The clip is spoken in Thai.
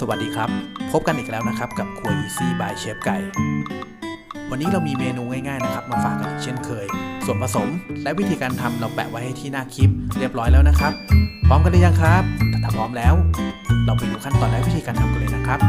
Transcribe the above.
สวัสดีครับ พบกันอีกแล้วนะครับ กับครัวอีซี่บายเชฟไก่ วันนี้เรามีเมนูง่ายๆนะครับ มาฝากกันเช่นเคย ส่วนผสมและวิธีการทำเราแปะไว้ให้ที่หน้าคลิปเรียบร้อยแล้วนะครับ พร้อมกันหรือยังครับ ถ้าพร้อมแล้ว เราไปดูขั้นตอนและวิธีการทำกันเลยนะครับ